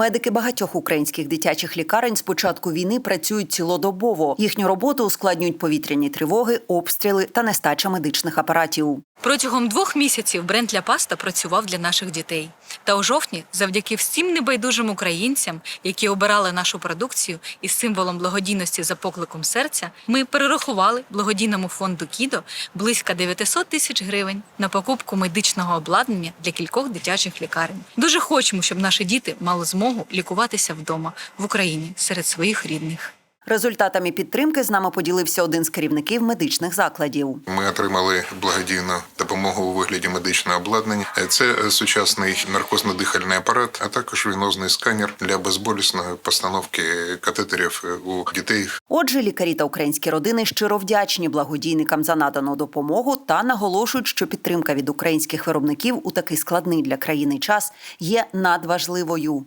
Медики багатьох українських дитячих лікарень з початку війни працюють цілодобово. Їхню роботу ускладнюють повітряні тривоги, обстріли та нестача медичних апаратів. Протягом двох місяців бренд Ля Паста працював для наших дітей. Та у жовтні, завдяки всім небайдужим українцям, які обирали нашу продукцію із символом благодійності за покликом серця, ми перерахували благодійному фонду Кідо близько 900 тисяч гривень на покупку медичного обладнання для кількох дитячих лікарень. Дуже хочемо, щоб наші діти мали змогу лікуватися вдома в Україні серед своїх рідних. Результатами підтримки з нами поділився один з керівників медичних закладів. Ми отримали благодійну допомогу у вигляді медичного обладнання. Це сучасний наркозно-дихальний апарат, а також венозний сканер для безболісної постановки катетерів у дітей Отже, лікарі та українські родини щиро вдячні благодійникам за надану допомогу та наголошують, що підтримка від українських виробників у такий складний для країни час є надважливою.